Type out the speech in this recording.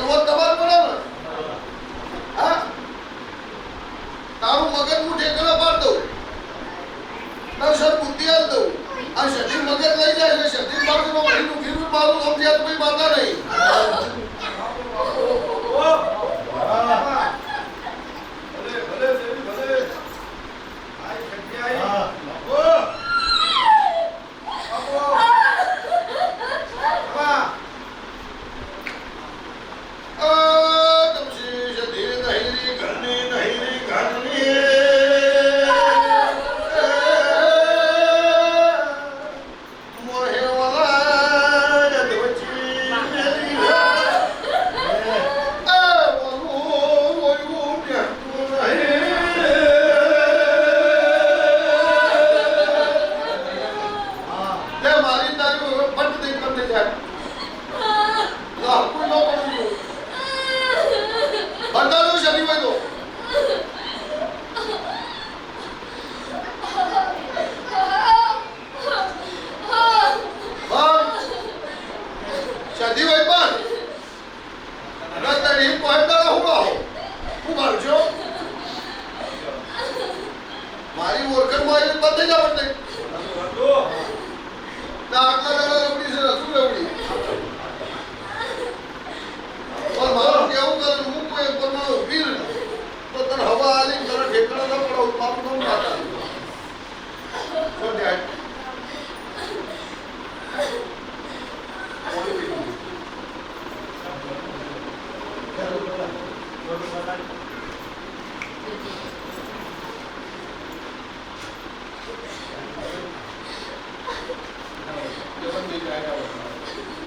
सर्वोत्तम નદી હોય પર. રસ્તાની કોઈ દાડા હું આવો હું મારું છો. મારી ઓળખણ મારી બંધ થઈ જાવ ને ના, આટલા દાડા રવડી છે મારું કેવું Thank you.